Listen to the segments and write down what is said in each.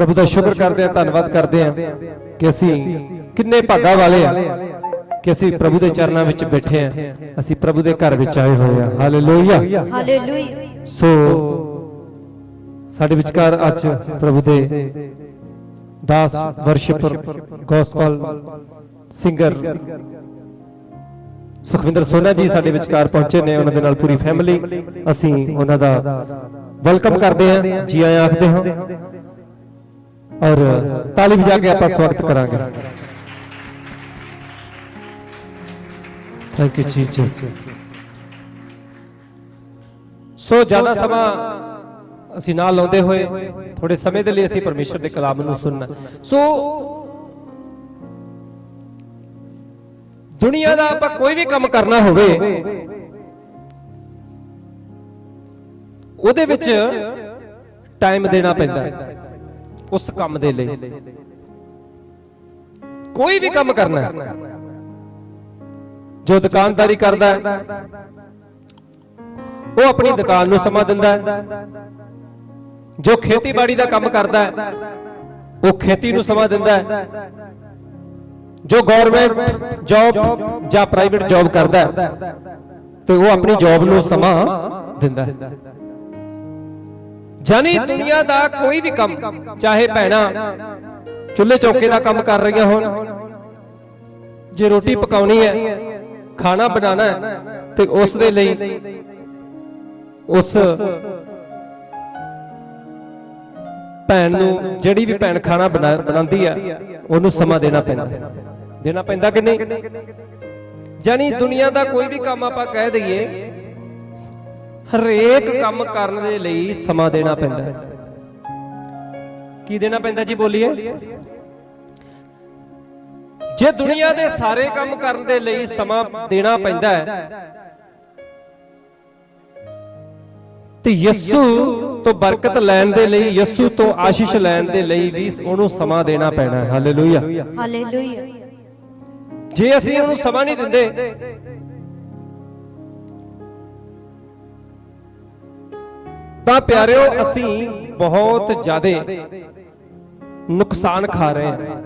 ਪ੍ਰਭੂ ਦਾ ਸ਼ੁਕਰ ਕਰਦੇ ਹਾਂ ਧੰਨਵਾਦ ਕਰਦੇ ਹਾਂ ਕਿ ਅਸੀਂ ਕਿੰਨੇ ਭਾਗਾ ਵਾਲੇ ਆ ਕਿ ਅਸੀਂ ਪ੍ਰਭੂ ਦੇ ਚਰਨਾਂ ਵਿੱਚ ਬੈਠੇ ਆ ਅਸੀਂ ਪ੍ਰਭੂ ਦੇ ਘਰ ਵਿੱਚ ਆਏ ਹੋਏ ਆ ਹਾਲੇਲੂਇਆ ਹਾਲੇਲੂਇਆ ਸੋ ਸਾਡੇ ਵਿਚਕਾਰ ਅੱਜ ਪ੍ਰਭੂ ਦੇ ਦਾਸ worshipper gospel singer Sukhwinder Sona ji ਸਾਡੇ ਵਿਚਕਾਰ ਪਹੁੰਚੇ ਨੇ ਉਹਨਾਂ ਦੇ ਨਾਲ ਪੂਰੀ ਫੈਮਿਲੀ ਅਸੀਂ ਉਹਨਾਂ ਦਾ ਵੈਲਕਮ ਕਰਦੇ ਹਾਂ ਜੀ ਆਇਆਂ ਆਖਦੇ ਹਾਂ। ਔਰ ਤਾਲੀ ਵਜਾ ਕੇ ਆਪਾਂ ਸਵਾਗਤ ਕਰਾਂਗੇ। ਥੈਂਕ ਯੂ ਜੀਸਸ ਸੋ ਜ਼ਿਆਦਾ ਸਮਾਂ ਅਸੀਂ ਨਾਲ ਲਾਉਂਦੇ ਹੋਏ ਥੋੜੇ ਸਮੇਂ ਦੇ ਲਈ ਅਸੀਂ ਪਰਮੇਸ਼ਰ ਦੇ ਕਲਾਮ ਨੂੰ ਸੁਣਨਾ। ਸੋ ਦੁਨੀਆ ਦਾ ਆਪਾਂ ਕੋਈ ਵੀ ਕੰਮ ਕਰਨਾ ਹੋਵੇ ਉਹਦੇ ਵਿੱਚ ਟਾਈਮ ਦੇਣਾ ਪੈਂਦਾ। ਹੈ ਉਸ ਕੰਮ ਦੇ ਲਈ। ਕੋਈ ਵੀ ਕੰਮ ਕਰਨਾ ਹੈ। ਜੋ ਦੁਕਾਨਦਾਰੀ ਕਰਦਾ ਹੈ, ਉਹ ਆਪਣੀ ਦੁਕਾਨ ਨੂੰ ਸਮਾਂ ਦਿੰਦਾ ਹੈ। ਜੋ ਖੇਤੀਬਾੜੀ ਦਾ ਕੰਮ ਕਰਦਾ ਹੈ, ਉਹ ਖੇਤੀ ਨੂੰ ਸਮਾਂ ਦਿੰਦਾ ਹੈ। ਜੋ ਗਵਰਨਮੈਂਟ ਜੌਬ ਜਾਂ ਪ੍ਰਾਈਵੇਟ ਜੌਬ ਕਰਦਾ ਹੈ, ਤੇ ਉਹ ਆਪਣੀ ਜੌਬ ਨੂੰ ਸਮਾਂ ਦਿੰਦਾ ਹੈ। ਜਾਨੀ ਦੁਨੀਆ ਦਾ ਕੋਈ ਵੀ ਕੰਮ, ਚਾਹੇ ਭੈਣਾ, ਚੁੱਲ੍ਹੇ ਚੌਕੇ ਦਾ ਕੰਮ ਕਰ ਰਹੀਆਂ ਹੋਣ, ਜੇ ਰੋਟੀ ਪਕਾਉਣੀ ਹੈ, ਖਾਣਾ ਬਣਾਉਣਾ ਹੈ, ਤੇ ਉਸ ਦੇ ਲਈ ਉਸ ਭੈਣ ਨੂੰ ਜਿਹੜੀ ਵੀ ਭੈਣ ਖਾਣਾ ਬਣਾ- ਬਣਾਉਂਦੀ ਆ, ਉਹਨੂੰ ਸਮਾਂ ਦੇਣਾ ਪੈਂਦਾ। ਦੇਣਾ ਪੈਂਦਾ ਕਿ ਨਹੀਂ? ਜਾਨੀ ਦੁਨੀਆ ਦਾ ਕੋਈ ਵੀ ਕੰਮ ਆਪਾਂ ਕਹਿ ਦਈਏ ਹਰੇਕ ਕੰਮ ਕਰਨ ਦੇ ਲਈ ਸਮਾਂ ਦੇਣਾ ਪੈਂਦਾ ਹੈ। ਕੀ ਦੇਣਾ ਪੈਂਦਾ ਜੀ ਬੋਲੀਏ? ਜੇ ਦੁਨੀਆ ਦੇ ਸਾਰੇ ਕੰਮ ਕਰਨ ਦੇ ਲਈ ਸਮਾਂ ਦੇਣਾ ਪੈਂਦਾ ਹੈ ਤੇ ਯਿਸੂ ਤੋਂ ਬਰਕਤ ਲੈਣ ਦੇ ਲਈ ਯਿਸੂ ਤੋਂ ਆਸ਼ੀਸ਼ ਲੈਣ ਦੇ ਲਈ ਵੀ ਉਹਨੂੰ ਸਮਾਂ ਦੇਣਾ ਪੈਣਾ ਹੈ। ਹਾਲੇਲੂਇਆ ਹਾਲੇਲੂਇਆ ਜੇ ਅਸੀਂ ਉਹਨੂੰ ਸਮਾਂ ਨਹੀਂ ਦਿੰਦੇ ਤਾਂ ਪਿਆਰਿਓ, ਅਸੀਂ ਬਹੁਤ ਜ਼ਿਆਦੇ ਨੁਕਸਾਨ ਖਾ ਰਹੇ ਹਾਂ।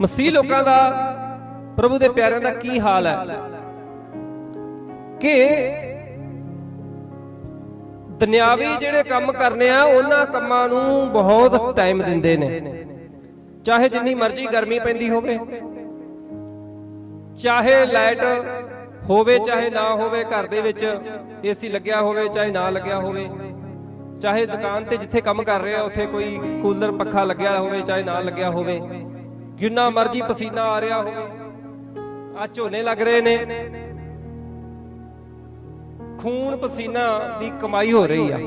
ਮਸੀਹ ਲੋਕਾਂ ਦਾ, ਪ੍ਰਭੂ ਦੇ ਪਿਆਰਿਆਂ ਦਾ ਕੀ ਹਾਲ ਹੈ? ਕਿ ਦੁਨਿਆਵੀ ਜਿਹੜੇ ਕੰਮ ਕਰਨੇ ਆ, ਉਹਨਾਂ ਕੰਮਾਂ ਨੂੰ ਬਹੁਤ ਟਾਈਮ ਦਿੰਦੇ ਨੇ। ਚਾਹੇ ਜਿੰਨੀ ਮਰਜ਼ੀ ਗਰਮੀ ਪੈਂਦੀ ਹੋਵੇ, ਚਾਹੇ ਲਾਈਟ ਹੋਵੇ ਚਾਹੇ ਨਾ ਹੋਵੇ ਘਰ ਦੇ ਵਿੱਚ, ਏਸੀ ਲੱਗਿਆ ਹੋਵੇ, ਚਾਹੇ ਨਾ ਲੱਗਿਆ ਹੋਵੇ। ਚਾਹੇ ਦੁਕਾਨ ਤੇ ਜਿੱਥੇ ਕੰਮ ਕਰ ਰਹੇ ਆ ਉੱਥੇ ਕੋਈ ਕੂਲਰ ਪੱਖਾ ਲੱਗਿਆ ਹੋਵੇ, ਚਾਹੇ ਨਾ ਲੱਗਿਆ ਹੋਵੇ। ਜਿੰਨਾ ਮਰਜ਼ੀ ਪਸੀਨਾ ਆ ਰਿਹਾ ਹੋਵੇ। ਆ ਝੋਨੇ ਲੱਗ ਰਹੇ ਨੇ। ਖੂਨ ਪਸੀਨਾ ਦੀ ਕਮਾਈ ਹੋ ਰਹੀ ਆ।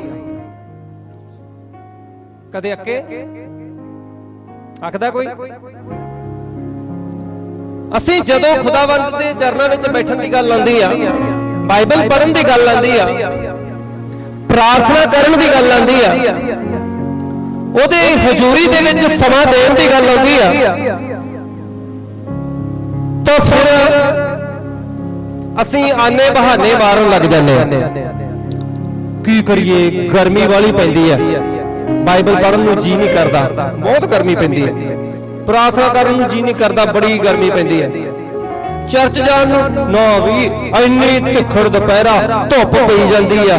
ਕਦੇ ਅੱਕੇ? ਆਖਦਾ ਕੋਈ? ਅਸੀਂ ਜਦੋਂ ਖੁਦਾਵੰਦ ਦੇ ਚਰਨਾਂ ਵਿੱਚ ਬੈਠਣ ਦੀ ਗੱਲ ਆਉਂਦੀ ਆ, ਬਾਈਬਲ ਪੜ੍ਹਨ ਦੀ ਗੱਲ ਆਉਂਦੀ ਆ, ਪ੍ਰਾਰਥਨਾ ਕਰਨ ਦੀ ਗੱਲ ਆਉਂਦੀ ਆ, ਉਹਦੇ ਹਜ਼ੂਰੀ ਦੇ ਵਿੱਚ ਸਮਾਂ ਦੇਣ ਦੀ ਗੱਲ ਆਉਂਦੀ ਆ, ਤਾਂ ਫਿਰ ਅਸੀਂ ਆਨੇ ਬਹਾਨੇ ਮਾਰਨ ਲੱਗ ਜਾਂਦੇ ਆ। ਕੀ ਕਰੀਏ? ਗਰਮੀ ਵਾਲੀ ਪੈਂਦੀ ਆ। ਬਾਈਬਲ ਪੜ੍ਹਨ ਨੂੰ ਜੀ ਨਹੀਂ ਕਰਦਾ। ਬਹੁਤ ਗਰਮੀ ਪੈਂਦੀ ਹੈ ਪ੍ਰਾਰਥਨਾ ਕਰਨ ਨੂੰ ਜੀ ਨਹੀਂ ਕਰਦਾ, ਬੜੀ ਗਰਮੀ ਪੈਂਦੀ ਹੈ। ਚਰਚ ਜਾਣ ਨੂੰ, ਨਾ ਵੀ ਇੰਨੀ ਤਿੱਖੜ ਦੁਪਹਿਰਾ, ਧੁੱਪ ਪਈ ਜਾਂਦੀ ਆ।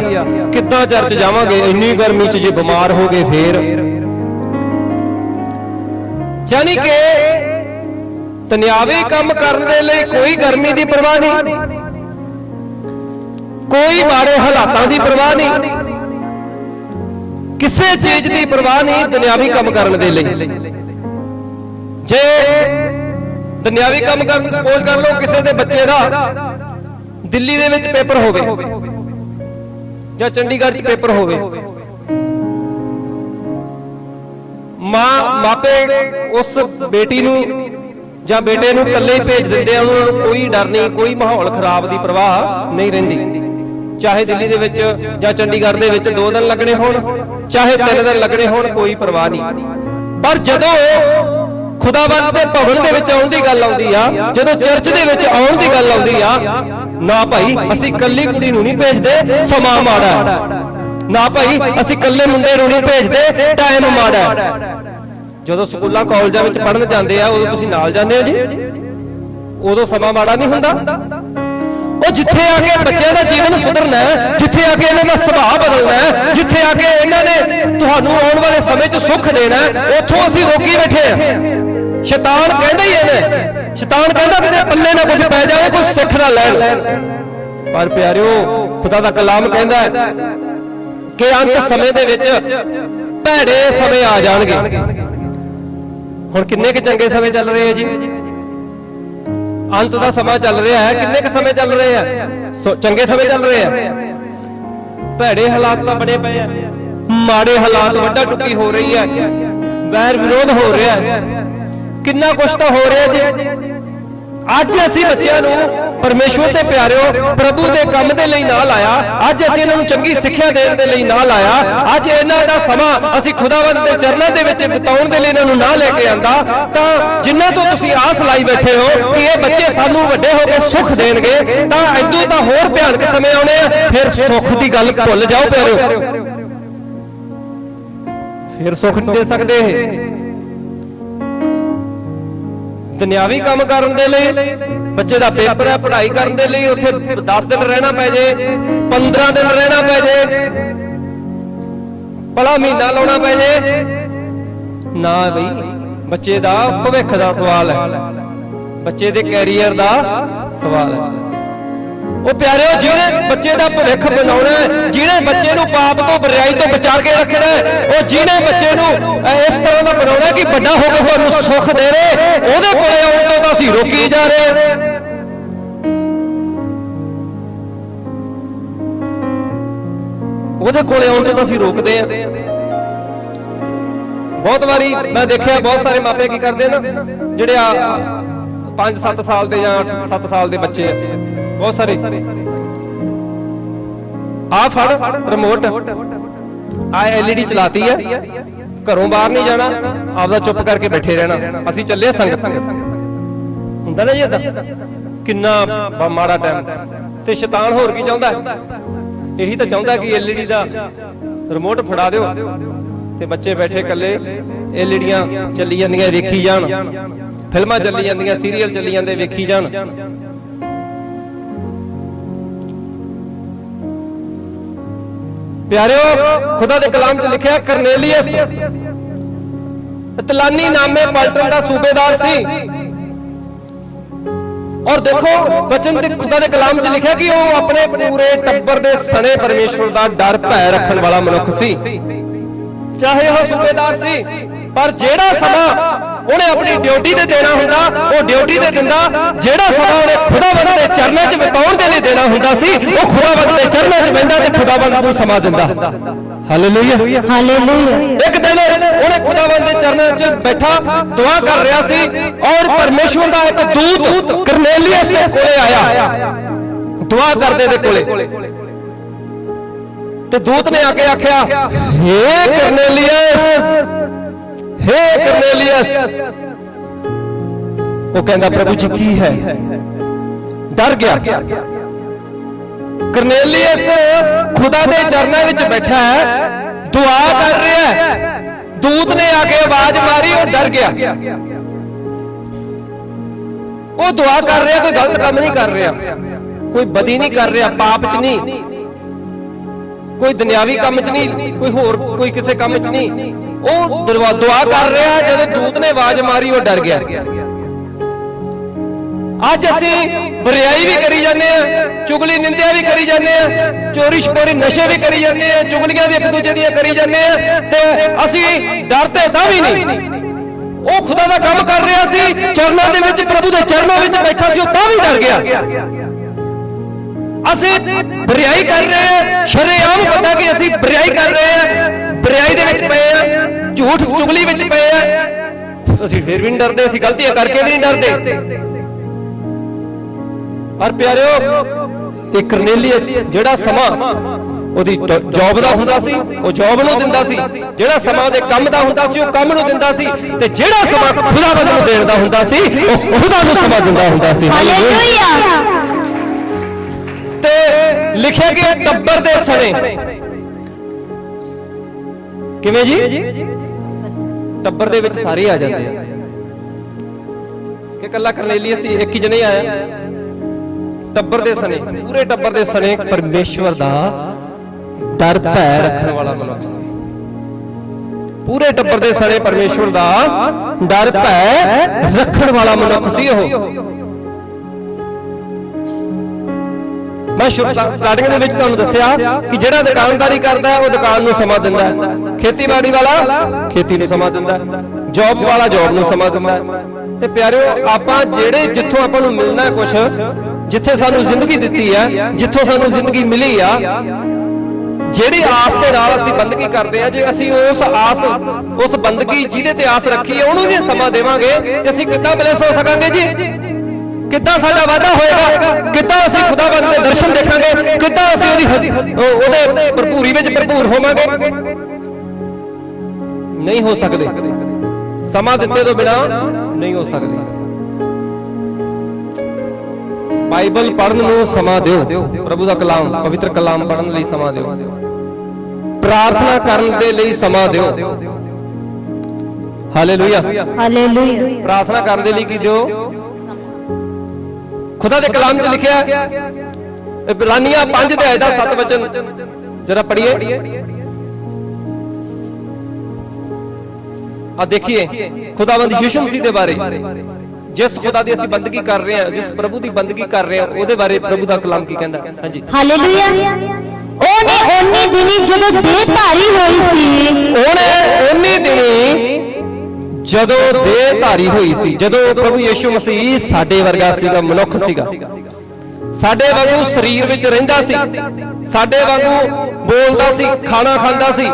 ਕਿੱਦਾਂ ਚਰਚ ਜਾਵਾਂਗੇ? ਇੰਨੀ ਗਰਮੀ ਚ ਜੇ ਬਿਮਾਰ ਹੋ ਗਏ ਫੇਰ। ਜਾਨੀ ਕਿ ਤਨਿਆਵੇ ਕੰਮ ਕਰਨ ਦੇ ਲਈ ਕੋਈ ਗਰਮੀ ਦੀ ਪਰਵਾਹ ਨਹੀਂ। ਕੋਈ ਮਾੜੇ ਹਾਲਾਤਾਂ ਦੀ ਪਰਵਾਹ ਨਹੀਂ। ਕਿਸੇ ਚੀਜ਼ ਦੀ ਪਰਵਾਹ ਨਹੀਂ ਦੁਨਿਆਵੀ ਕੰਮ ਕਰਨ ਦੇ ਲਈ। ਜੇ ਦੁਨਿਆਵੀ ਕੰਮ ਕਰਨ ਸਪੋਜ਼ ਕਰ ਲਓ ਕਿਸੇ ਦੇ ਬੱਚੇ ਦਾ ਦਿੱਲੀ ਦੇ ਵਿੱਚ ਪੇਪਰ ਹੋਵੇ ਜਾਂ ਚੰਡੀਗੜ੍ਹ 'ਚ ਪੇਪਰ ਹੋਵੇ। ਮਾਂ, ਮਾਪੇ ਉਸ ਬੇਟੀ ਨੂੰ ਜਾਂ ਬੇਟੇ ਨੂੰ ਇਕੱਲੇ ਹੀ ਭੇਜ ਦਿੰਦੇ ਆ, ਉਹਨਾਂ ਨੂੰ ਕੋਈ ਡਰ ਨਹੀਂ, ਕੋਈ ਮਾਹੌਲ ਖਰਾਬ ਦੀ ਪਰਵਾਹ ਨਹੀਂ ਰਹਿੰਦੀ। ਚਾਹੇ ਦਿੱਲੀ ਦੇ ਵਿੱਚ ਜਾਂ ਚੰਡੀਗੜ੍ਹ ਦੇ ਵਿੱਚ 2 ਦਿਨ ਲੱਗਣੇ ਹੋਣ, ਚਾਹੇ 3 ਦਿਨ ਲੱਗਣੇ ਹੋਣ, ਕੋਈ ਪਰਵਾਹ ਨਹੀਂ। ਪਰ ਜਦੋਂ ਖੁਦਾਵੰਦ ਦੇ ਭਵਨ ਦੇ ਵਿੱਚ ਆਉਣ ਦੀ ਗੱਲ ਆਉਂਦੀ ਆ, ਜਦੋਂ ਚਰਚ ਦੇ ਵਿੱਚ ਆਉਣ ਦੀ ਗੱਲ ਆਉਂਦੀ ਆ, ਨਾ ਭਾਈ, ਅਸੀਂ ਇਕੱਲੀ ਕੁੜੀ ਨੂੰ ਨਹੀਂ ਭੇਜਦੇ, ਸਮਾਂ ਮਾੜਾ ਨਾ ਭਾਈ, ਅਸੀਂ ਇਕੱਲੇ ਮੁੰਡੇ ਨੂੰ ਨਹੀਂ ਭੇਜਦੇ ਟਾਈਮ ਮਾੜਾ ਜਦੋਂ ਸਕੂਲਾਂ, ਕਾਲਜਾਂ ਵਿੱਚ ਪੜਨ ਜਾਂਦੇ ਆ, ਉਦੋਂ ਤੁਸੀਂ ਨਾਲ ਜਾਂਦੇ ਹੋ ਜੀ? ਉਦੋਂ ਸਮਾਂ ਮਾੜਾ ਨਹੀਂ ਹੁੰਦਾ। ਉਹ ਜਿੱਥੇ ਆ ਕੇ ਬੱਚਿਆਂ ਦਾ ਜੀਵਨ ਸੁਧਰਨਾ ਜਿੱਥੇ ਆ ਕੇ ਇਹਨਾਂ ਦਾ ਸੁਭਾਅ ਬਦਲਣਾ ਜਿੱਥੇ ਆ ਕੇ ਇਹਨਾਂ ਨੇ ਤੁਹਾਨੂੰ ਆਉਣ ਵਾਲੇ ਸਮੇਂ 'ਚ ਸੁੱਖ ਦੇਣਾ ਉੱਥੋਂ ਅਸੀਂ ਰੋਕੀ ਬੈਠੇ ਆ ਸ਼ੈਤਾਨ ਕਹਿੰਦਾ ਹੀ ਇਹਨੇ ਸ਼ੈਤਾਨ ਕਹਿੰਦਾ ਕਿ ਜੇ ਪੱਲੇ ਨਾ ਕੁਝ ਪੈ ਜਾਵੇ, ਕੋਈ ਸਿੱਖ ਨਾ ਲੈਣ। ਪਰ ਪਿਆਰਿਓ, ਖੁਦਾ ਦਾ ਕਲਾਮ ਕਹਿੰਦਾ ਕਿ ਅੰਤ ਸਮੇਂ ਦੇ ਵਿੱਚ ਭੈੜੇ ਸਮੇਂ ਆ ਜਾਣਗੇ। ਹੁਣ ਕਿੰਨੇ ਕੁ ਚੰਗੇ ਸਮੇਂ ਚੱਲ ਰਹੇ ਆ ਜੀ? ਅੰਤ ਦਾ ਸਮਾਂ ਚੱਲ ਰਿਹਾ ਹੈ, ਕਿੰਨੇ ਕੁ ਸਮੇਂ ਚੱਲ ਰਹੇ ਆ? ਚੰਗੇ ਸਮੇਂ ਚੱਲ ਰਹੇ ਆ। ਭੈੜੇ ਹਾਲਾਤ ਤਾਂ ਬਣੇ ਪਏ ਆ। ਮਾੜੇ ਹਾਲਾਤ ਵੱਡਾ ਟੁੱਟੀ ਹੋ ਰਹੀ ਹੈ। ਵੈਰ ਵਿਰੋਧ ਹੋ ਰਿਹਾ ਹੈ। ਕਿੰਨਾ ਕੁਛ ਤਾਂ ਹੋ ਰਿਹਾ ਜੀ। ਅੱਜ ਅਸੀਂ ਬੱਚਿਆਂ ਨੂੰ ਪਰਮੇਸ਼ਵਰ ਦੇ ਪਿਆਰਿਓ, ਪ੍ਰਭੂ ਦੇ ਕੰਮ ਦੇ ਲਈ ਨਾਲ ਆਇਆ। ਅੱਜ ਅਸੀਂ ਇਹਨਾਂ ਨੂੰ ਚੰਗੀ ਸਿੱਖਿਆ ਦੇਣ ਦੇ ਲਈ ਨਾਲ ਆਇਆ। ਅੱਜ ਇਹਨਾਂ ਦਾ ਸਮਾਂ ਅਸੀਂ ਖੁਦਾਵੰਦ ਦੇ ਚਰਨਾਂ ਦੇ ਵਿੱਚ ਬਿਤਾਉਣ ਦੇ ਲਈ ਇਹਨਾਂ ਨੂੰ ਨਾ ਲੈ ਕੇ ਆਂਦਾ। ਤਾਂ ਜਿੰਨਾ ਤੋਂ ਤੁਸੀਂ ਆਸ ਲਾਈ ਬੈਠੇ ਹੋ ਕਿ ਇਹ ਬੱਚੇ ਸਾਨੂੰ ਵੱਡੇ ਹੋ ਕੇ ਸੁੱਖ ਦੇਣਗੇ, ਤਾਂ ਐਦੋਂ ਤਾਂ ਹੋਰ ਭਿਆਨਕ ਸਮੇਂ ਆਉਣੇ ਆ। ਫਿਰ ਸੁੱਖ ਦੀ ਗੱਲ ਭੁੱਲ ਜਾਓ ਪਿਆਰਿਓ। ਫਿਰ ਸੁੱਖ ਨਹੀਂ ਦੇ ਸਕਦੇ ਇਹ। ਦੁਨਿਆਵੀ ਕੰਮ ਕਰਨ ਦੇ ਲਈ, ਬੱਚੇ ਦਾ ਪੇਪਰ ਹੈ, ਪੜ੍ਹਾਈ ਕਰਨ ਦੇ ਲਈ, ਉੱਥੇ 10 ਦਿਨ ਰਹਿਣਾ ਪੈ ਜੇ 15 ਦਿਨ ਰਹਿਣਾ ਪੈ ਜੇ ਭਲਾ ਮਹੀਨਾ ਲਾਉਣਾ ਪੈ ਜੇ। ਨਾ ਬਈ, ਬੱਚੇ ਦਾ ਭਵਿੱਖ ਦਾ ਸਵਾਲ ਹੈ। ਬੱਚੇ ਦੇ ਕੈਰੀਅਰ ਦਾ ਸਵਾਲ ਹੈ। ਉਹ ਪਿਆਰਿਓ ਜਿਹੜੇ ਬੱਚੇ ਦਾ ਭਵਿੱਖ ਬਣਾਉਣਾ ਹੈ, ਜਿਹਨੇ ਬੱਚੇ ਨੂੰ ਪਾਪ ਤੋਂ ਬੁਰਾਈ ਤੋਂ ਬਚਾ ਕੇ ਰੱਖਣਾ ਉਹ ਜਿਹਨੇ ਬੱਚੇ ਨੂੰ ਇਸ ਤਰ੍ਹਾਂ ਦਾ ਬਣਾਉਣਾ ਕਿ ਵੱਡਾ ਹੋ ਕੇ ਤੁਹਾਨੂੰ ਸੁੱਖ ਦੇਵੇ ਉਹਦੇ ਕੋਲੇ ਆਉਣ ਤੋਂ ਤਾਂ ਅਸੀਂ ਰੋਕੀ ਜਾ ਰਹੇ ਹਾਂ। ਉਹਦੇ ਕੋਲੇ ਆਉਣ ਤੋਂ ਤਾਂ ਅਸੀਂ ਰੋਕਦੇ ਹਾਂ। ਬਹੁਤ ਵਾਰੀ ਮੈਂ ਦੇਖਿਆ, ਬਹੁਤ ਸਾਰੇ ਮਾਪੇ ਕੀ ਕਰਦੇ ਨਾ, ਜਿਹੜੇ ਆ 5-7 ਸਾਲ ਦੇ ਜਾਂ 8-7 ਸਾਲ ਦੇ ਬੱਚੇ ਆ ਬਹੁਤ ਸਾਰੇ। ਆ ਫੜ ਰਿਮੋਟ ਆ ਐਲਈਡੀ ਚਲਾਤੀ ਹੈ ਘਰੋਂ ਬਾਹਰ ਨਹੀਂ ਜਾਣਾ, ਆਪਦਾ ਚੁੱਪ ਕਰਕੇ ਬੈਠੇ ਰਹਿਣਾ। ਅਸੀਂ ਚੱਲੇ ਸੰਗਤ ਤੇ। ਹੁੰਦਾ ਨਾ ਜੀ ਕਿੰਨਾ ਮਾੜਾ ਟਾਈਮ ਤੇ ਸ਼ੈਤਾਨ ਹੋਰ ਕੀ ਚਾਹੁੰਦਾ? ਇਹੀ ਤਾਂ ਚਾਹੁੰਦਾ ਕਿ ਐਲਈਡੀ ਦਾ ਰਿਮੋਟ ਫੜਾ ਦਿਓ। ਤੇ ਬੱਚੇ ਬੈਠੇ ਇਕੱਲੇ ਐਲਈਡੀਆਂ ਚੱਲੀ ਜਾਂਦੀਆਂ, ਵੇਖੀ ਜਾਣ। ਫਿਲਮਾਂ ਚੱਲੀ ਜਾਂਦੀਆਂ ਸੀਰੀਅਲ ਚੱਲੀ ਜਾਂਦੇ, ਵੇਖੀ ਜਾਣ। ਪਿਆਰਿਓ, ਖੁਦਾ ਦੇ ਕਲਾਮ 'ਚ ਲਿਖਿਆ ਕਰਨੇਲੀਅਸ। ਇਤਲਾਨੀ ਨਾਮੇ ਪਲਟਨ ਦਾ ਸੂਬੇਦਾਰ ਸੀ। ਔਰ ਦੇਖੋ, ਬਚਨ ਦੇ ਖੁਦਾ ਦੇ ਕਲਾਮ 'ਚ ਲਿਖਿਆ ਕਿ ਉਹ ਆਪਣੇ ਪੂਰੇ ਟੱਬਰ ਦੇ ਸਣੇ ਪਰਮੇਸ਼ਵਰ ਦਾ ਡਰ ਭੈ ਰੱਖਣ ਵਾਲਾ ਮਨੁੱਖ ਸੀ। ਚਾਹੇ ਉਹ ਸੂਬੇਦਾਰ ਸੀ, ਪਰ ਜਿਹੜਾ ਸਮਾਂ ਉਹਨੇ ਆਪਣੀ ਡਿਊਟੀ ਤੇ ਦੇਣਾ ਹੁੰਦਾ ਉਹ ਡਿਊਟੀ ਤੇ ਦਿੰਦਾ ਜਿਹੜਾ ਸਮਾਂ ਉਹਨੇ ਖੁਦਾਵੰਦ ਦੇ ਚਰਨਾਂ 'ਚ ਬਿਤਾਉਣ ਦੇ ਲਈ ਦੇਣਾ ਹੁੰਦਾ ਸੀ ਉਹ ਖੁਦਾਵੰਦ ਦੇ ਚਰਨਾਂ 'ਚ ਬਹਿੰਦਾ ਤੇ ਖੁਦਾਵੰਦ ਨੂੰ ਸਮਾਂ ਦਿੰਦਾ। ਹਾਲੇਲੂਇਆ ਹਾਲੇਲੂਇਆ ਇੱਕ ਦਿਨ ਉਹਨੇ ਖੁਦਾਵੰਦ ਦੇ ਚਰਨਾਂ 'ਚ ਬੈਠਾ ਦੁਆ ਕਰ ਰਿਹਾ ਸੀ ਔਰ ਪਰਮੇਸ਼ਵਰ ਦਾ ਇੱਕ ਦੂਤ ਕਰਨੇਲੀਅਸ ਦੇ ਕੋਲੇ ਆਇਆ। ਦੁਆ ਕਰਦੇ ਦੇ ਕੋਲੇ। ਤੇ ਦੂਤ ਨੇ ਆ ਕੇ ਆਖਿਆ ਹੇ ਕਰਨੇਲੀਅਸ! ਹੇ ਕਰਨੇਲੀਅਸ। ਉਹ ਕਹਿੰਦਾ, ਪ੍ਰਭੂ ਜੀ, ਕੀ ਹੈ? ਡਰ ਗਿਆ। ਕਰਨੇਲੀਅਸ ਖੁਦਾ ਦੇ ਚਰਨਾਂ ਵਿੱਚ ਬੈਠਾ ਹੈ। ਦੁਆ ਕਰ ਰਿਹਾ ਹੈ। ਦੂਤ ਨੇ ਆ ਕੇ ਆਵਾਜ਼ ਮਾਰੀ, ਉਹ ਡਰ ਗਿਆ। ਉਹ ਦੁਆ ਕਰ ਰਿਹਾ, ਕੋਈ ਗਲਤ ਕੰਮ ਨਹੀਂ ਕਰ ਰਿਹਾ। ਕੋਈ ਬਦੀ ਨਹੀਂ ਕਰ ਰਿਹਾ, ਪਾਪ 'ਚ ਨਹੀਂ। ਕੋਈ ਦੁਨਿਆਵੀ ਕੰਮ 'ਚ ਨਹੀਂ, ਕੋਈ ਹੋਰ ਕੋਈ ਕਿਸੇ ਕੰਮ 'ਚ ਨਹੀਂ। ਉਹ ਦੁਆ ਕਰ ਰਿਹਾ ਜਦੋਂ ਦੂਤ ਨੇ ਆਵਾਜ਼ ਮਾਰੀ, ਉਹ ਡਰ ਗਿਆ। ਅੱਜ ਅਸੀਂ ਬਰਿਆਈ ਵੀ ਕਰੀ ਜਾਂਦੇ ਆ ਚੁਗਲੀ ਨਿੰਦਿਆ ਵੀ ਕਰੀ ਜਾਂਦੇ ਆ ਚੋਰੀ ਛਪੋਰੀ ਨਸ਼ੇ ਵੀ ਕਰੀ ਜਾਂਦੇ ਆ ਚੁਗਲੀਆਂ ਵੀ ਇੱਕ ਦੂਜੇ ਦੀਆਂ ਕਰੀ ਜਾਂਦੇ ਆ ਤੇ ਅਸੀਂ ਡਰਦੇ ਤਾਂ ਵੀ ਨਹੀਂ। ਉਹ ਖੁਦਾ ਦਾ ਕੰਮ ਕਰ ਰਿਹਾ ਸੀ, ਚਰਨਾਂ ਦੇ ਵਿੱਚ, ਪ੍ਰਭੂ ਦੇ ਚਰਨਾਂ ਵਿੱਚ ਬੈਠਾ ਸੀ, ਉਹ ਤਾਂ ਵੀ ਡਰ ਗਿਆ। ਅਸੀਂ ਬਰਿਆਈ ਕਰ ਰਹੇ ਹਾਂ। ਸ਼ਰੇਆਮ ਪਤਾ ਕਿ ਅਸੀਂ ਬਰਿਆਈ ਕਰ ਰਹੇ ਹਾਂ। ਬਰਿਆਈ ਦੇ ਵਿੱਚ ਪਏ ਆ ਝੂਠ ਚੁਗਲੀ ਵਿੱਚ ਪਏ ਆ ਅਸੀਂ ਫਿਰ ਵੀ ਨਹੀਂ ਡਰਦੇ, ਅਸੀਂ ਗਲਤੀਆਂ ਕਰਕੇ ਵੀ ਨਹੀਂ ਡਰਦੇ। ਪਰ ਪਿਆਰਿਓ, ਇਹ ਕਰਨੇਲੀਅਸ ਜਿਹੜਾ ਸਮਾਂ ਉਹਦੀ ਜੌਬ ਦਾ ਹੁੰਦਾ ਸੀ, ਉਹ ਜੌਬ ਨੂੰ ਦਿੰਦਾ ਸੀ। ਜਿਹੜਾ ਸਮਾਂ ਉਹਦੇ ਕੰਮ ਦਾ ਹੁੰਦਾ ਸੀ, ਉਹ ਕੰਮ ਨੂੰ ਦਿੰਦਾ ਸੀ। ਤੇ ਜਿਹੜਾ ਸਮਾਂ ਖੁਦਾਵੰਦ ਨੂੰ ਦੇਣ ਦਾ ਹੁੰਦਾ ਸੀ, ਉਹ ਖੁਦਾ ਨੂੰ ਸਮਾਂ ਦਿੰਦਾ ਹੁੰਦਾ ਸੀ। ਹਾਲੇਲੂਇਆ ਤੇ ਲਿਖਿਆ ਕਿ ਟੱਬਰ ਦੇ ਸਣੇ। ਕਿਵੇਂ ਜੀ? ਟੱਬਰ ਦੇ ਵਿੱਚ ਸਾਰੇ ਆ ਜਾਂਦੇ ਆ। ਕਿ ਕੱਲਾ ਕਰਨੇਲੀਅਸ ਹੀ ਇੱਕ ਹੀ ਜਣੇ ਆਇਆ ਟੱਬਰ ਦੇ ਸਣੇ, ਪੂਰੇ ਟੱਬਰ ਦੇ ਸਣੇ ਪਰਮੇਸ਼ਵਰ ਦਾ ਡਰ ਭੈ ਰੱਖਣ ਵਾਲਾ ਮਨੁੱਖ ਸੀ। ਪੂਰੇ ਟੱਬਰ ਦੇ ਸਣੇ ਪਰਮੇਸ਼ਵਰ ਦਾ ਡਰ ਭੈ ਰੱਖਣ ਵਾਲਾ ਮਨੁੱਖ ਸੀ ਉਹ। ਮੈਂ ਸਟਾਰਟਿੰਗ ਦੇ ਵਿੱਚ ਤੁਹਾਨੂੰ ਦੱਸਿਆ ਕਿ ਜਿਹੜਾ ਦੁਕਾਨਦਾਰੀ ਕਰਦਾ ਹੈ, ਉਹ ਦੁਕਾਨ ਨੂੰ ਸਮਾਂ ਦਿੰਦਾ ਹੈ। ਖੇਤੀਬਾੜੀ ਵਾਲਾ ਖੇਤੀ ਨੂੰ ਸਮਾਂ ਦਿੰਦਾ ਹੈ। ਜੌਬ ਵਾਲਾ ਜੌਬ ਨੂੰ ਸਮਾਂ ਦਿੰਦਾ ਹੈ। ਤੇ ਪਿਆਰਿਓ, ਆਪਾਂ ਜਿਹੜੇ ਜਿੱਥੋਂ ਆਪਾਂ ਨੂੰ ਮਿਲਣਾ ਕੁਝ ਜਿੱਥੇ ਸਾਨੂੰ ਜ਼ਿੰਦਗੀ ਦਿੱਤੀ ਹੈ, ਜਿੱਥੋਂ ਸਾਨੂੰ ਜ਼ਿੰਦਗੀ ਮਿਲੀ ਆ, ਜਿਹੜੀ ਆਸ ਦੇ ਨਾਲ ਅਸੀਂ ਬੰਦਗੀ ਕਰਦੇ ਆ ਜੇ ਅਸੀਂ ਉਸ ਆਸ, ਉਸ ਬੰਦਗੀ ਜਿਹਦੇ ਤੇ ਆਸ ਰੱਖੀ ਹੈ, ਉਹਨੂੰ ਵੀ ਸਮਾਂ ਦੇਵਾਂਗੇ ਤੇ ਅਸੀਂ ਕਿੱਦਾਂ ਬਲੇਸ ਹੋ ਸਕਾਂਗੇ ਜੀ? ਕਿੱਦਾਂ ਸਾਡਾ ਵਾਅਦਾ ਹੋਏਗਾ? ਕਿੱਦਾਂ ਅਸੀਂ ਖੁਦਾਵੰਦ ਦੇ ਦਰਸ਼ਨ ਦੇਖਾਂਗੇ? ਕਿੱਦਾਂ ਅਸੀਂ ਉਹਦੀ ਉਹਦੇ ਭਰਪੂਰੀ ਵਿੱਚ ਭਰਪੂਰ ਹੋਵਾਂਗੇ? ਨਹੀਂ ਹੋ ਸਕਦੇ। ਸਮਾਂ ਦਿੱਤੇ ਤੋਂ ਬਿਨਾ ਨਹੀਂ ਹੋ ਸਕਦੇ। ਬਾਈਬਲ ਪੜ੍ਹਨ ਨੂੰ ਸਮਾਂ ਦਿਓ। ਪ੍ਰਭੂ ਦਾ ਕਲਾਮ ਪਵਿੱਤਰ ਕਲਾਮ ਪੜ੍ਹਨ ਲਈ ਸਮਾਂ ਦਿਓ। ਪ੍ਰਾਰਥਨਾ ਕਰਨ ਦੇ ਲਈ ਸਮਾਂ ਦਿਓ। ਹਾਲੇਲੂਇਆ ਹਾਲੇਲੂਇਆ ਪ੍ਰਾਰਥਨਾ ਕਰਨ ਦੇ ਲਈ ਕੀ ਦਿਓ? ਖੁਦਾ ਦੇ ਕਲਾਮ 'ਚ ਲਿਖਿਆ ਹੈ। ਇਬਰਾਨੀਆਂ 5 ਦੇ ਆਇਤ ਦਾ 7 ਵਚਨ। ਜਰਾ ਪੜ੍ਹੀਏ। ਆ ਦੇਖੀਏ ਖੁਦਾਵੰਦ ਯਿਸੂ ਮਸੀਹ ਦੇ ਬਾਰੇ। ਜਿਸ ਖੁਦਾ ਦੀ ਅਸੀਂ ਬੰਦਗੀ ਕਰ ਰਹੇ ਹਾਂ ਜਿਸ ਪ੍ਰਭੂ ਦੀ ਬੰਦਗੀ ਕਰ ਰਹੇ ਹਾਂ ਉਹਦੇ ਬਾਰੇ ਪ੍ਰਭੂ ਦਾ ਕਲਾਮ ਕੀ ਕਹਿੰਦਾ? ਹਾਂਜੀ। ਹਾਲੇਲੂਇਆ। ਉਹਨੇ ਉਹਨੇ ਦਿਨੀ ਜਦੋਂ ਦੇਹ ਧਾਰੀ ਹੋਈ ਸੀ। ਉਹਨੇ ਉਹਨੇ ਦਿਨੀ ਜਦੋਂ ਦੇਹ ਧਾਰੀ ਹੋਈ ਸੀ, ਜਦੋਂ ਪ੍ਰਭੂ ਯੀਸ਼ੂ ਮਸੀਹ ਸਾਡੇ ਵਰਗਾ ਸੀਗਾ, ਮਨੁੱਖ ਸੀਗਾ। ਸਾਡੇ ਵਾਂਗੂ ਸਰੀਰ ਵਿੱਚ ਰਹਿੰਦਾ ਸੀ। ਸਾਡੇ ਵਾਂਗੂ ਬੋਲਦਾ ਸੀ, ਖਾਣਾ ਖਾਂਦਾ ਸੀ।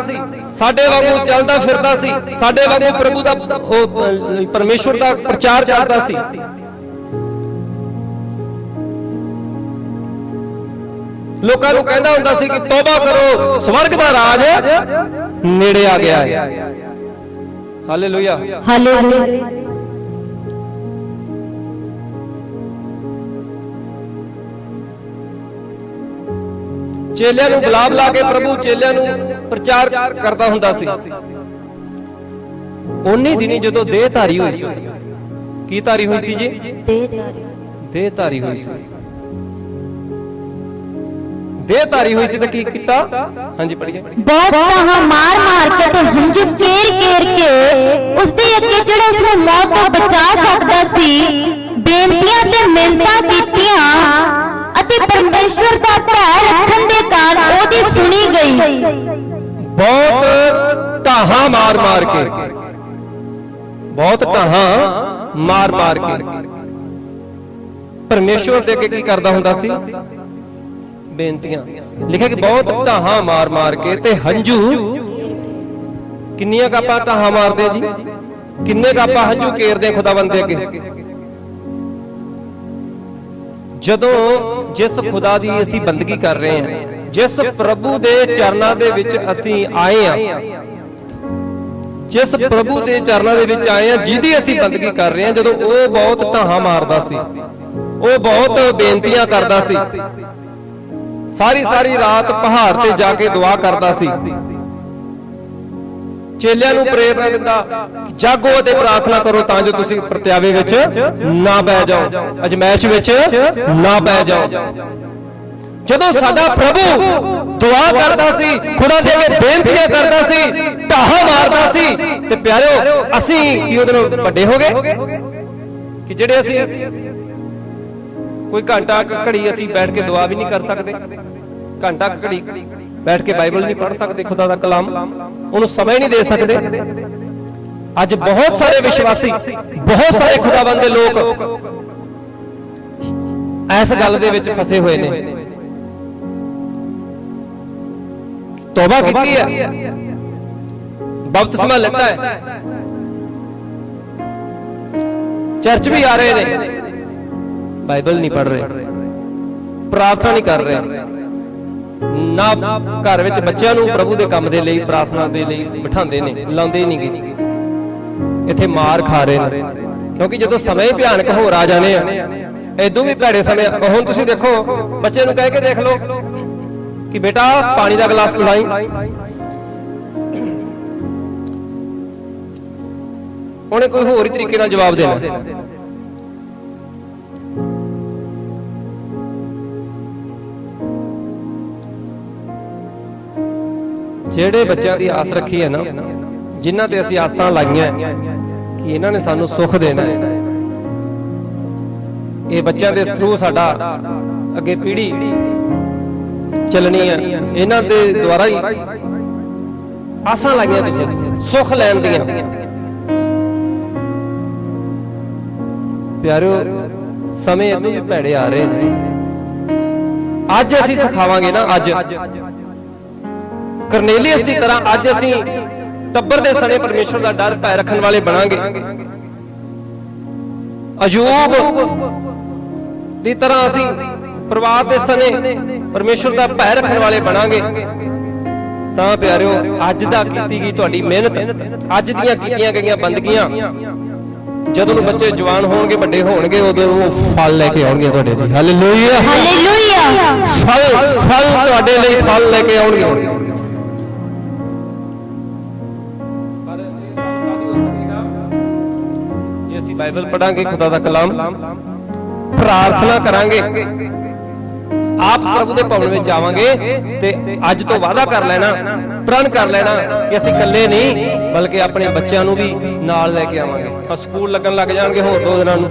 ਸਾਡੇ ਵਾਂਗੂ ਚੱਲਦਾ ਫਿਰਦਾ ਸੀ। ਸਾਡੇ ਵਾਂਗੂ ਪ੍ਰਭੂ ਦਾ, ਉਹ ਪਰਮੇਸ਼ਵਰ ਦਾ ਪ੍ਰਚਾਰ ਕਰਦਾ ਸੀ। ਲੋਕਾਂ ਨੂੰ ਕਹਿੰਦਾ ਹੁੰਦਾ ਸੀ ਕਿ ਤੋਬਾ ਕਰੋ, ਸਵਰਗ ਦਾ ਰਾਜ ਨੇੜੇ ਆ ਗਿਆ ਹੈ। ਹਾਲੇਲੂਇਆ ਹਾਲੇਲੂਇਆ ਚੇਲਿਆਂ ਨੂੰ ਬੁਲਾ ਬੁਲਾ ਕੇ ਪ੍ਰਭੂ ਚੇਲਿਆਂ ਨੂੰ ਪ੍ਰਚਾਰ ਕਰਦਾ ਹੁੰਦਾ ਸੀ। ਉਨੀ ਦਿਨੀ ਜਦੋਂ ਦੇਹ ਧਾਰੀ ਹੋਈ ਸੀ। ਕੀ ਧਾਰੀ ਹੋਈ ਸੀ ਜੀ? ਦੇਹ ਧਾਰੀ। ਦੇਹ ਧਾਰੀ ਹੋਈ ਸੀ। ਦੇਹ ਧਾਰੀ ਹੋਈ ਸੀ ਤਾਂ ਕੀ ਕੀਤਾ? ਹਾਂਜੀ ਪੜ੍ਹੀਏ। ਬਹੁਤ ਤਾਹਾਂ ਮਾਰ ਮਾਰ ਕੇ ਤੇ ਹੰਝੂ ਕੇਰ ਕੇਰ ਕੇ ਉਸ ਦੇ ਅੱਗੇ ਜਿਹੜਾ ਉਸ ਨੂੰ ਮੌਤ ਤੋਂ ਬਚਾ ਸਕਦਾ ਸੀ ਬੇਨਤੀਆਂ ਤੇ ਮਿਹਨਤਾਂ ਕੀਤੀਆਂ ਅਤੇ ਪਰਮੇਸ਼ਵਰ ਦਾ ਭੈ ਰੱਖਣ ਦੇ ਕਾਰਨ ਉਹਦੀ ਸੁਣੀ ਗਈ। ਬਹੁਤ ਢਾਹਾਂ ਮਾਰ ਮਾਰ ਕੇ। ਬਹੁਤ ਢਾਹਾਂ ਮਾਰ ਮਾਰ ਕੇ। ਪਰਮੇਸ਼ਵਰ ਦੇ ਅੱਗੇ ਕੀ ਕਰਦਾ ਹੁੰਦਾ ਸੀ? ਬੇਨਤੀਆਂ। ਲਿਖਿਆ ਕਿ ਬਹੁਤ ਢਾਹਾਂ ਮਾਰ ਮਾਰ ਕੇ ਤੇ ਹੰਝੂ। ਕਿੰਨੀਆਂ ਕਾਪਾਂ ਢਾਹਾਂ ਮਾਰਦੇ ਜੀ? ਕਿੰਨੇ ਕਾਪਾਂ ਹੰਝੂ ਕੇਰਦੇ ਖੁਦਾਵੰਦ ਦੇ ਅੱਗੇ? ਜਦੋਂ ਜਿਸ ਖੁਦਾ ਦੀ ਅਸੀਂ ਬੰਦਗੀ ਕਰ ਰਹੇ ਹਾਂ ਜਿਸ ਪ੍ਰਭੂ ਦੇ ਚਰਨਾਂ ਦੇ ਵਿੱਚ ਅਸੀਂ ਆਏ ਹਾਂ ਜਿਸ ਪ੍ਰਭੂ ਦੇ ਚਰਨਾਂ ਦੇ ਵਿੱਚ ਆਏ ਹਾਂ ਜਿਹਦੀ ਅਸੀਂ ਬੰਦਗੀ ਕਰ ਰਹੇ ਹਾਂ ਜਦੋਂ ਉਹ ਬਹੁਤ ਢਾਹਾਂ ਮਾਰਦਾ ਸੀ, ਉਹ ਬਹੁਤ ਬੇਨਤੀਆਂ ਕਰਦਾ ਸੀ ਸਾਰੀ ਸਾਰੀ ਰਾਤ ਪਹਾੜ ਤੇ ਜਾ ਕੇ ਦੁਆ ਕਰਦਾ ਸੀ। ਚੇਲਿਆਂ ਨੂੰ ਪ੍ਰੇਰਣਾ ਦਿੰਦਾ ਜਾਗੋ ਅਤੇ ਪ੍ਰਾਰਥਨਾ ਕਰੋ ਤਾਂ ਜੋ ਤੁਸੀਂ ਪ੍ਰਤਿਆਵੇ ਵਿੱਚ ਨਾ ਪੈ ਜਾਓ ਅਜਮੈਸ਼ ਵਿੱਚ ਨਾ ਪੈ ਜਾਓ। ਜਦੋਂ ਸਾਡਾ ਪ੍ਰਭੂ ਦੁਆ ਕਰਦਾ ਸੀ ਖੁਦਾ ਦੇ ਅੱਗੇ ਬੇਨਤੀਆਂ ਕਰਦਾ ਸੀ ਢਾਹਾਂ ਮਾਰਦਾ ਸੀ ਤੇ ਪਿਆਰਿਓ ਅਸੀਂ ਕੀ ਉਹਦੇ ਨਾਲ ਵੱਡੇ ਹੋ ਗਏ? ਕਿ ਜਿਹੜੇ ਅਸੀਂ ਕੋਈ ਘੰਟਾ ਘੜੀ ਅਸੀਂ ਬੈਠ ਕੇ ਦੁਆ ਵੀ ਨਹੀਂ ਕਰ ਸਕਦੇ। ਘੰਟਾ ਘੜੀ ਬੈਠ ਕੇ ਬਾਈਬਲ ਨਹੀਂ ਪੜ੍ਹ ਸਕਦੇ, ਖੁਦਾ ਦਾ ਕਲਾਮ। ਉਹਨੂੰ ਸਮਝ ਨਹੀਂ ਦੇ ਸਕਦੇ। ਅੱਜ ਬਹੁਤ ਸਾਰੇ ਵਿਸ਼ਵਾਸੀ, ਬਹੁਤ ਸਾਰੇ ਖੁਦਾਵੰਦ ਦੇ ਲੋਕ ਇਸ ਗੱਲ ਦੇ ਵਿੱਚ ਫਸੇ ਹੋਏ ਨੇ। ਤੋਬਾ ਕੀਤੀ ਹੈ। ਬਪਤਿਸਮਾ ਲੈਤਾ ਹੈ। ਚਰਚ ਵੀ ਆ ਰਹੇ ਨੇ। ਬਾਈਬਲ ਨਹੀਂ ਪੜ ਰਹੇ। ਪ੍ਰਾਰਥਨਾ ਨਹੀਂ ਕਰ ਰਹੇ। ਨਾ ਘਰ ਵਿੱਚ ਬੱਚਿਆਂ ਨੂੰ ਪ੍ਰਭੂ ਦੇ ਕੰਮ ਦੇ ਲਈ, ਪ੍ਰਾਰਥਨਾ ਦੇ ਲਈ ਬਿਠਾਉਂਦੇ ਨੇ, ਲਾਉਂਦੇ ਹੀ ਨਹੀਂਗੇ ਇੱਥੇ ਮਾਰ ਖਾ ਰਹੇ ਨੇ। ਕਿਉਂਕਿ ਜਦੋਂ ਸਮੇਂ ਭਿਆਨਕ ਹੋਰ ਆ ਜਾਣੇ ਆ ਐਦੋਂ ਵੀ ਭੈੜੇ ਸਮੇਂ ਹੁਣ ਤੁਸੀਂ ਦੇਖੋ, ਬੱਚੇ ਨੂੰ ਕਹਿ ਕੇ ਦੇਖ ਲਓ ਕਿ ਬੇਟਾ, ਪਾਣੀ ਦਾ ਗਲਾਸ ਪਿਲਾਈ। ਉਹਨੇ ਕੋਈ ਹੋਰ ਹੀ ਤਰੀਕੇ ਨਾਲ ਜਵਾਬ ਦੇਣਾ। ਜਿਹੜੇ ਬੱਚਿਆਂ ਦੀ ਆਸ ਰੱਖੀ ਹੈ ਨਾ, ਜਿਨ੍ਹਾਂ ਤੇ ਅਸੀਂ ਆਸਾਂ ਲਾਈਆਂ ਕਿ ਇਹਨਾਂ ਨੇ ਸਾਨੂੰ ਸੁੱਖ ਦੇਣਾ ਹੈ। ਇਹ ਬੱਚਿਆਂ ਦੇ ਥਰੂ ਸਾਡਾ ਅੱਗੇ ਪੀੜ੍ਹੀ ਚੱਲਣੀ ਹੈ। ਇਹਨਾਂ ਦੇ ਦੁਆਰਾ ਹੀ ਆਸਾਂ ਲਾਈਆਂ ਤੁਸੀਂ, ਸੁੱਖ ਲੈਣ ਦੀਆਂ। ਪਿਆਰਿਓ, ਸਮੇਂ ਇਦੋਂ ਵੀ ਭੈੜੇ ਆ ਰਹੇ ਨੇ। ਅੱਜ ਅਸੀਂ ਸਿਖਾਵਾਂਗੇ ਨਾ, ਅੱਜ। ਕਰਨੇਲੀਅਸ ਦੀ ਤਰ੍ਹਾਂ ਅੱਜ ਅਸੀਂ ਟੱਬਰ ਦੇ ਸਣੇ ਪਰਮੇਸ਼ਰ ਦਾ ਡਰ ਭੈ ਰੱਖਣ ਵਾਲੇ ਬਣਾਂਗੇ। ਅਯੂਬ ਦੀ ਤਰ੍ਹਾਂ ਅਸੀਂ ਪਰਿਵਾਰ ਦੇ ਸਣੇ ਪਰਮੇਸ਼ਰ ਦਾ ਭੈ ਰੱਖਣ ਵਾਲੇ ਬਣਾਂਗੇ। ਤਾਂ ਪਿਆਰਿਓ ਅੱਜ ਦਾ ਕੀਤੀ ਗਈ ਤੁਹਾਡੀ ਮਿਹਨਤ ਅੱਜ ਦੀਆਂ ਕੀਤੀਆਂ ਗਈਆਂ ਬੰਦਗੀਆਂ ਜਦੋਂ ਨੂੰ ਬੱਚੇ ਜਵਾਨ ਹੋਣਗੇ ਵੱਡੇ ਹੋਣਗੇ ਉਦੋਂ ਉਹ ਫਲ ਲੈ ਕੇ ਆਉਣਗੇ ਤੁਹਾਡੇ ਲਈ। ਹਾਲੇਲੂਇਆ ਹਾਲੇਲੂਇਆ ਫਲ ਫਲ ਤੁਹਾਡੇ ਲਈ ਫਲ ਲੈ ਕੇ ਆਉਣਗੇ। ਬਾਈਬਲ ਪੜਾਂਗੇ ਖੁਦਾ ਦਾ ਕਲਾਮ। ਪ੍ਰਾਰਥਨਾ ਕਰਾਂਗੇ। ਆਪ ਪ੍ਰਭੂ ਦੇ ਭਵਨ ਵਿੱਚ ਆਵਾਂਗੇ ਤੇ ਅੱਜ ਤੋਂ ਵਾਅਦਾ ਕਰ ਲੈਣਾ, ਪ੍ਰਣ ਕਰ ਲੈਣਾ ਕਿ ਅਸੀਂ ਇਕੱਲੇ ਨਹੀਂ, ਬਲਕਿ ਆਪਣੇ ਬੱਚਿਆਂ ਨੂੰ ਵੀ ਨਾਲ ਲੈ ਕੇ ਆਵਾਂਗੇ। ਆ ਸਕੂਲ ਲੱਗਣ ਲੱਗ ਜਾਣਗੇ ਹੋਰ ਦੋ ਦਿਨਾਂ ਨੂੰ।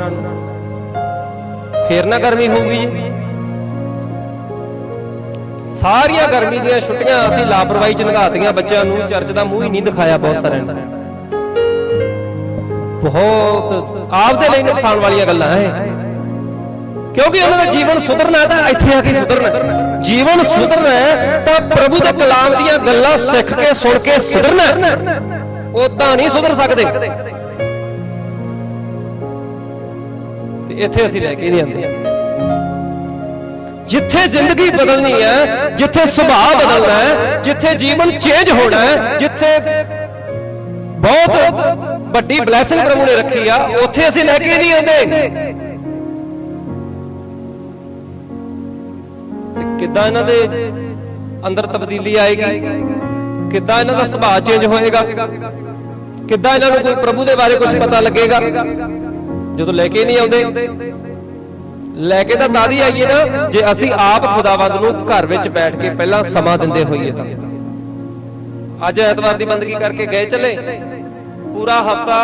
ਫੇਰ ਨਾ ਗਰਮੀ ਹੋਊਗੀ ਸਾਰੀਆਂ ਗਰਮੀ ਦੀਆਂ ਛੁੱਟੀਆਂ ਅਸੀਂ ਲਾਪਰਵਾਹੀ ਚ ਲੰਘਾਤੀਆਂ ਬੱਚਿਆਂ ਨੂੰ ਚਰਚ ਦਾ ਮੂੰਹ ਹੀ ਨਹੀਂ ਦਿਖਾਇਆ ਬਹੁਤ ਸਾਰਿਆਂ ਨੇ। ਬਹੁਤ ਆਪਦੇ ਲਈ ਨੁਕਸਾਨ ਵਾਲੀਆਂ ਗੱਲਾਂ ਹੈ ਕਿਉਂਕਿ ਉਹਨਾਂ ਦਾ ਜੀਵਨ ਸੁਧਰਨਾ ਤਾਂ ਇੱਥੇ ਆ ਕੇ ਸੁਧਰਨਾ ਜੀਵਨ ਸੁਧਰਨਾ ਤਾਂ ਪ੍ਰਭੂ ਦੇ ਕਲਾਮ ਦੀਆਂ ਗੱਲਾਂ ਸਿੱਖ ਕੇ, ਸੁਣ ਕੇ ਸੁਧਰਨਾ ਹੈ। ਉਦਾਂ ਨਹੀਂ ਸੁਧਰ ਸਕਦੇ। ਤੇ ਇੱਥੇ ਅਸੀਂ ਲੈ ਕੇ ਨਹੀਂ ਆਉਂਦੇ। ਜਿੱਥੇ ਜ਼ਿੰਦਗੀ ਬਦਲਣੀ ਹੈ ਜਿੱਥੇ ਸੁਭਾਅ ਬਦਲਣਾ ਹੈ ਜਿੱਥੇ ਜੀਵਨ ਚੇਂਜ ਹੋਣਾ ਹੈ ਜਿੱਥੇ ਬਹੁਤ ਵੱਡੀ ਬਲੇਸਿੰਗ ਪ੍ਰਭੂ ਨੇ ਰੱਖੀ ਆ, ਉੱਥੇ ਅਸੀਂ ਲੈ ਕੇ ਨਹੀਂ ਆਉਂਦੇ। ਤੇ ਕਿੱਦਾਂ ਇਹਨਾਂ ਦੇ ਅੰਦਰ ਤਬਦੀਲੀ ਆਏਗੀ? ਕਿੱਦਾਂ ਇਹਨਾਂ ਦਾ ਸੁਭਾਅ ਚੇਂਜ ਹੋਏਗਾ? ਕਿੱਦਾਂ ਇਹਨਾਂ ਨੂੰ ਕੋਈ ਪ੍ਰਭੂ ਦੇ ਬਾਰੇ ਕੁਝ ਪਤਾ ਲੱਗੇਗਾ? ਜਦੋਂ ਲੈ ਕੇ ਨਹੀਂ ਆਉਂਦੇ, ਲੈ ਕੇ ਤਾਂ ਤਦ ਹੀ ਆਈਏ ਨਾ, ਜੇ ਅਸੀਂ ਆਪ ਖੁਦਾਵੰਦ ਨੂੰ ਘਰ ਵਿੱਚ ਬੈਠ ਕੇ ਪਹਿਲਾਂ ਸਮਾਂ ਦਿੰਦੇ ਹੋਈਏ ਤਾਂ। ਅੱਜ ਐਤਵਾਰ ਦੀ ਬੰਦਗੀ ਕਰਕੇ ਗਏ ਚਲੇ। ਪੂਰਾ ਹਫਤਾ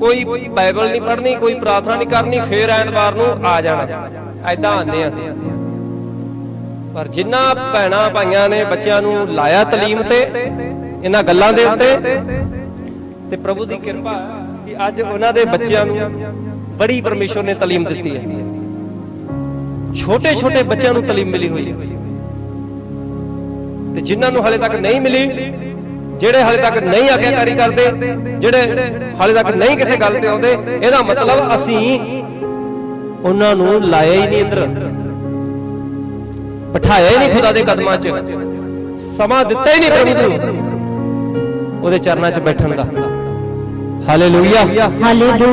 ਕੋਈ ਬਾਈਬਲ ਨਹੀਂ ਪੜ੍ਹਨੀ, ਕੋਈ ਪ੍ਰਾਰਥਨਾ ਨਹੀਂ ਕਰਨੀ, ਫੇਰ ਐਤਵਾਰ ਨੂੰ ਆ ਜਾਣਾ। ਐਦਾਂ ਆਨੇ ਅਸੀਂ। ਪਰ ਜਿਨ੍ਹਾਂ ਭੈਣਾ ਭਾਈਆਂ ਨੇ ਬੱਚਿਆਂ ਨੂੰ ਲਾਇਆ ਤਾਲੀਮ ਤੇ, ਇਹਨਾਂ ਗੱਲਾਂ ਦੇ ਉੱਤੇ, ਤੇ ਪ੍ਰਭੂ ਦੀ ਕਿਰਪਾ ਕਿ ਅੱਜ ਉਹਨਾਂ ਦੇ ਬੱਚਿਆਂ ਨੂੰ ਬੜੀ ਪਰਮੇਸ਼ਵਰ ਨੇ ਤਾਲੀਮ ਦਿੱਤੀ ਹੈ। ਛੋਟੇ ਛੋਟੇ ਬੱਚਿਆਂ ਨੂੰ ਤਾਲੀਮ ਮਿਲੀ ਹੋਈ ਹੈ। ਤੇ ਜਿਨ੍ਹਾਂ ਨੂੰ ਹਲੇ ਤੱਕ ਨਹੀਂ ਮਿਲੀ ਜਿਹੜੇ ਹਾਲੇ ਤੱਕ ਨਹੀਂ ਆਗਿਆਕਾਰੀ ਕਰਦੇ, ਜਿਹੜੇ ਹਲੇ ਤੱਕ ਨਹੀਂ ਕਿਸੇ ਗੱਲ ਤੇ ਆਉਂਦੇ, ਇਹਦਾ ਮਤਲਬ ਅਸੀਂ ਉਹਨਾਂ ਨੂੰ ਲਾਇਆ ਹੀ ਨਹੀਂ ਇੱਧਰ। ਬਿਠਾਇਆ ਹੀ ਨਹੀਂ ਖੁਦਾ ਦੇ ਕਦਮਾਂ 'ਚ। ਸਮਾਂ ਦਿੱਤਾ ਹੀ ਨਹੀਂ ਪ੍ਰਭੂ ਨੂੰ ਉਹਦੇ ਚਰਨਾਂ 'ਚ ਬੈਠਣ ਦਾ। ਹਾਲੇਲੂਇਆ। ਹਾਲੇਲੂਇਆ।